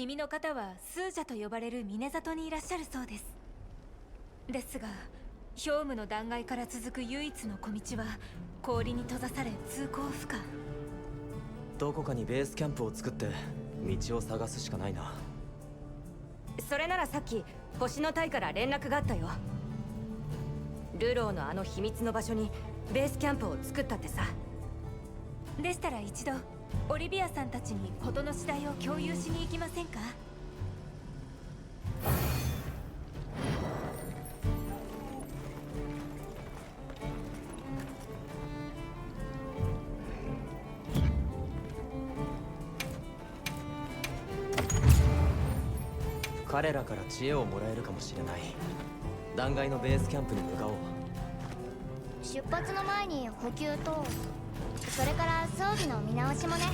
耳の方はスージャと呼ばれる峰里にいらっしゃるそうです。ですがヒョウムの断崖から続く唯一の小道は氷に閉ざされ通行不可。どこかにベースキャンプを作って道を探すしかないな。それならさっき星の隊から連絡があったよ。ルローのあの秘密の場所にベースキャンプを作ったってさ。でしたら一度オリビアさんたちに事の次第を共有しに行きませんか？彼らから知恵をもらえるかもしれない。断崖のベースキャンプに向かおう。出発の前に補給とそれから装備の見直しもね。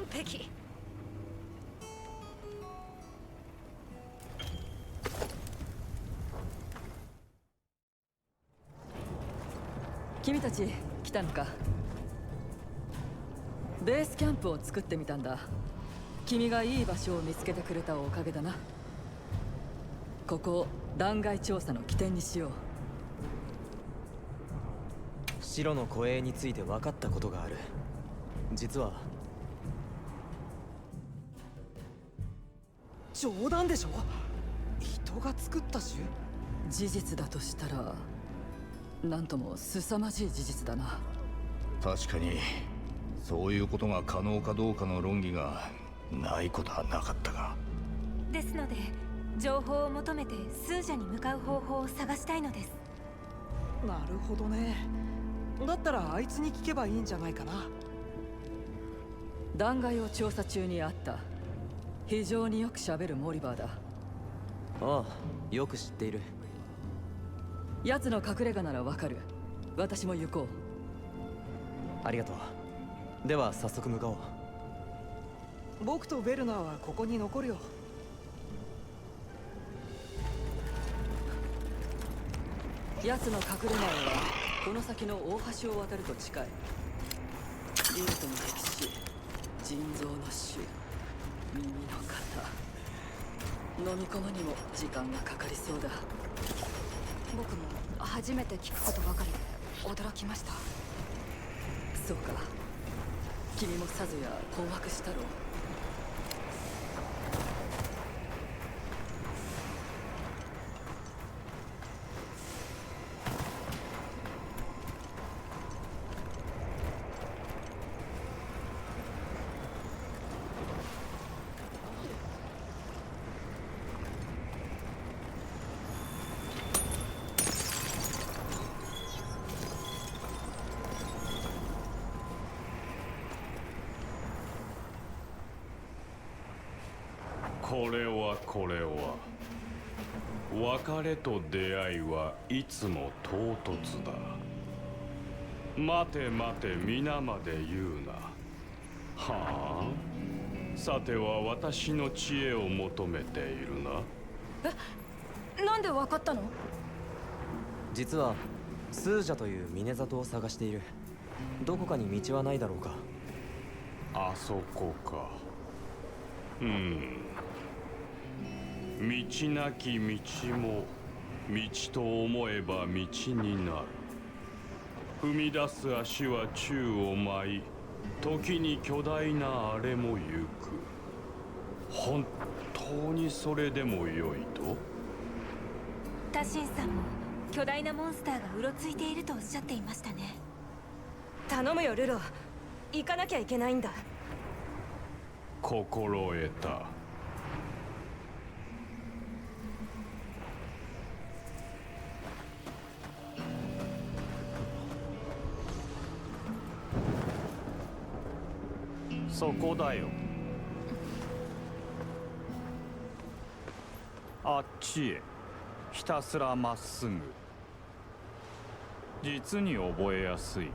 完璧。君たち来たのか？ベースキャンプを作ってみたんだ。君がいい場所を見つけてくれたおかげだな。ここを断崖調査の起点にしよう。白の護衛について分かったことがある。実は冗談でしょ？人が作った種事実だとしたらなんとも凄まじい事実だな。確かにそういうことが可能かどうかの論議がないことはなかったが。ですので情報を求めてスージャに向かう方法を探したいのです。なるほどね。だったらあいつに聞けばいいんじゃないかな。断崖を調査中に会った非常によく喋るモリバーだ。ああよく知っている。奴の隠れ家ならわかる。私も行こう。ありがとう。では早速向かおう。僕とベルナーはここに残るよ。奴の隠れ家はこの先の大橋を渡ると近い。リルトの歴史腎臓の種耳の型飲み込むにも時間がかかりそうだ。僕も初めて聞くことばかりで驚きました。そうか。君もさぞや困惑したろうこれはこれは別れと出会いはいつも唐突だ。待て待て皆まで言うな。はあ？さては私の知恵を求めているな。なんでわかったの？実はスージャという峰里を探している。どこかに道はないだろうか。あそこか。うん道なき道も道と思えば道になる。踏み出す足は宙を舞い時に巨大なあれも行く。本当にそれでもよいと？タシンさんも巨大なモンスターがうろついているとおっしゃっていましたね。頼むよルロ行かなきゃいけないんだ。心得たそこだよ。あっちへ。ひたすらまっすぐ。実に覚えやすい。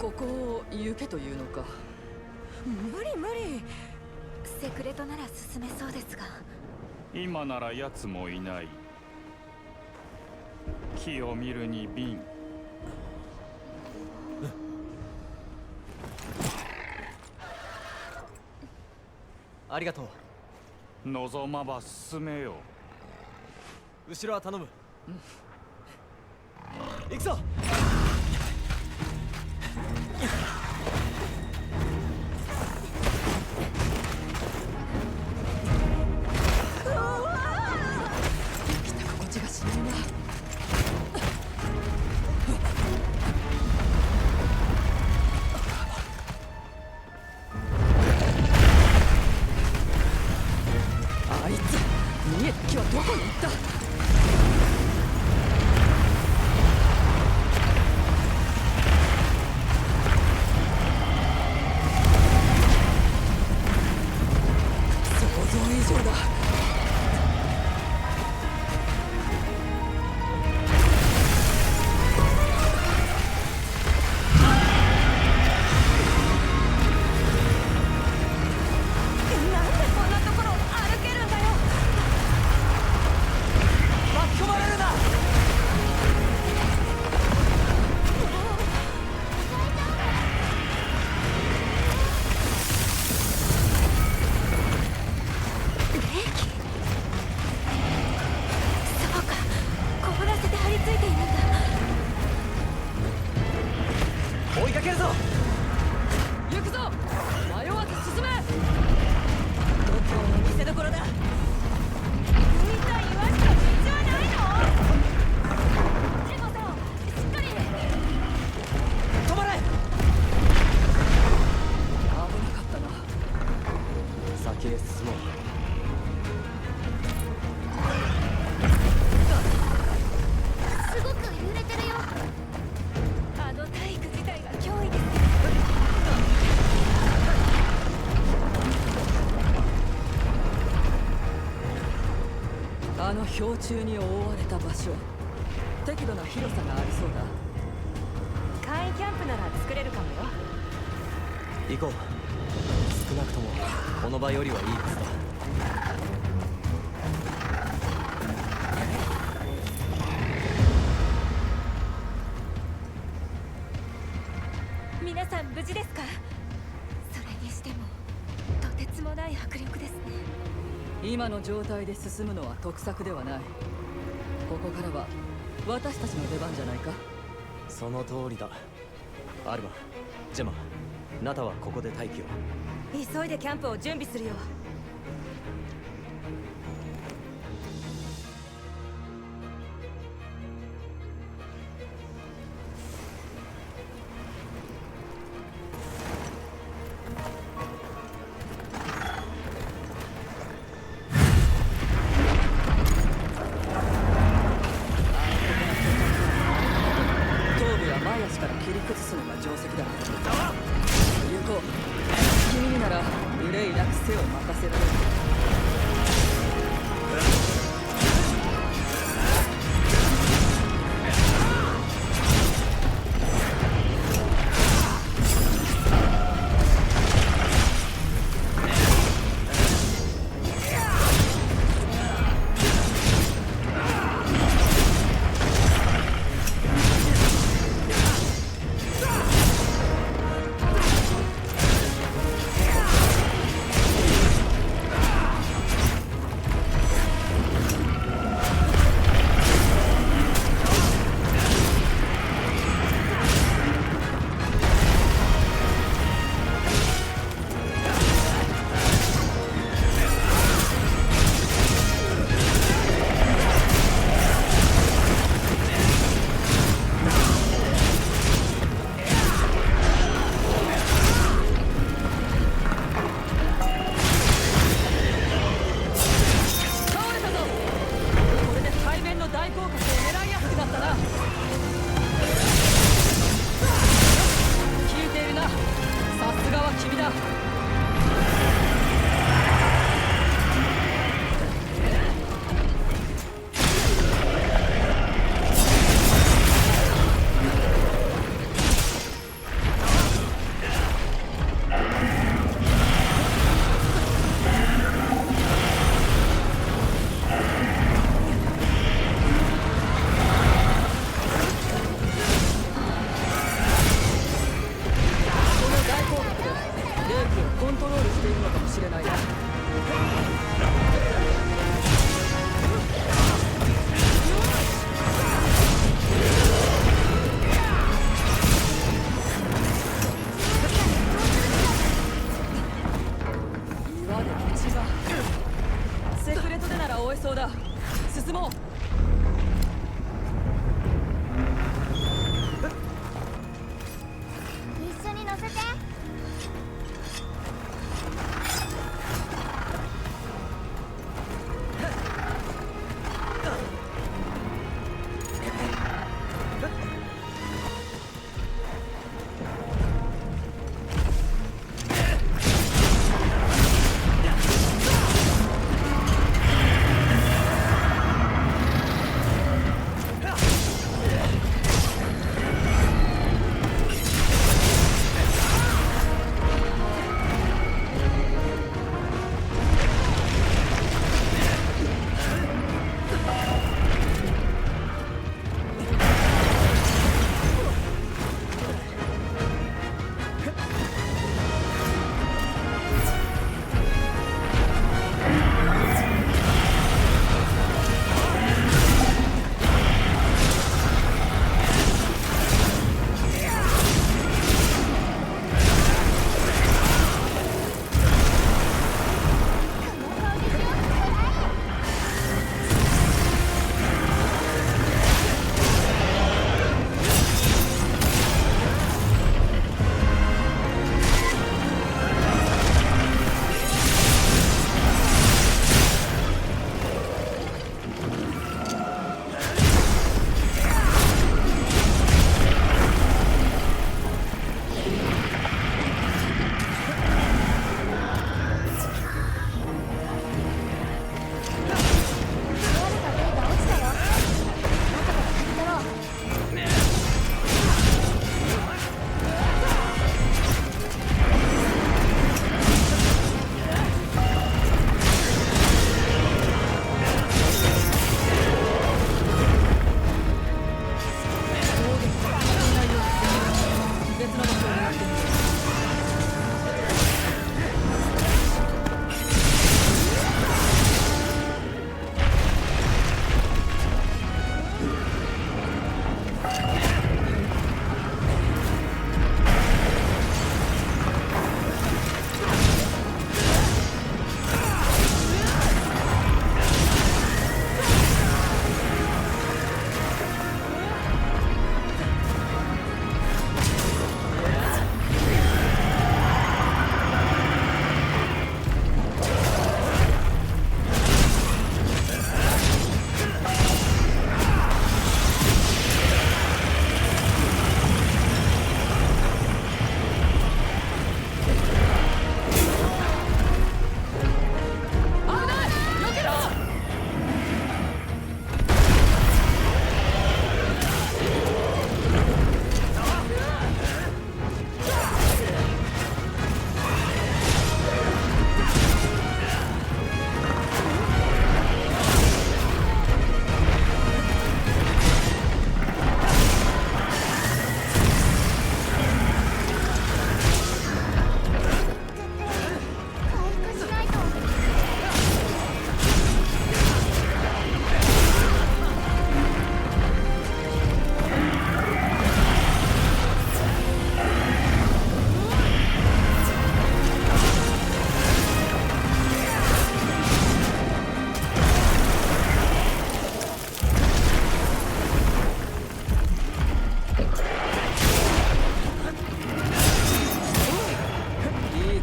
ここを行けというのか。無理無理。セクレトなら進めそうですが今なら奴もいない。木を見るに瓶ありがとう。望まば進めよ。後ろは頼む、行くぞ氷柱に覆われた場所。適度な広さがありそうだ。簡易キャンプなら作れるかもよ。行こう。少なくともこの場よりはいいはずだ。皆さん無事ですか？それにしてもとてつもない迫力ですね今の状態で進むのは得策ではない。ここからは私たちの出番じゃないか。その通りだ。アルマジェマナタはここで待機を。急いでキャンプを準備するよ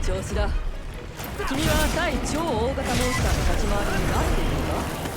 調子だ。君は対超大型モンスターの立ち回りに慣れているか？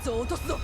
奴を落とすぞ。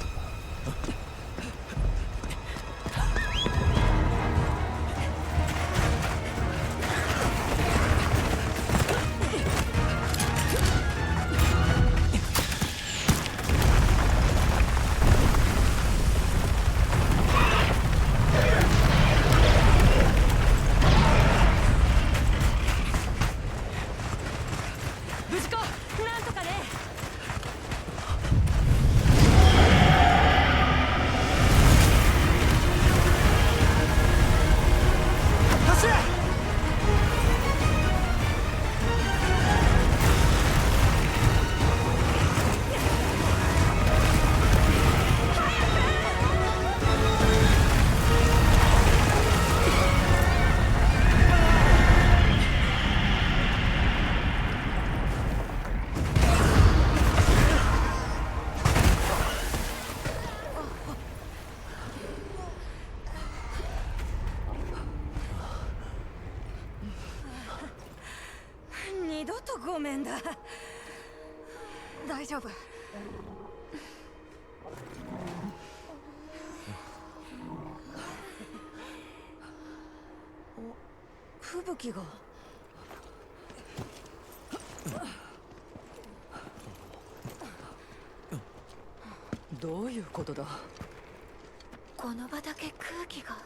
ごめんだ。大丈夫。吹雪が。どういうことだ？この場だけ空気が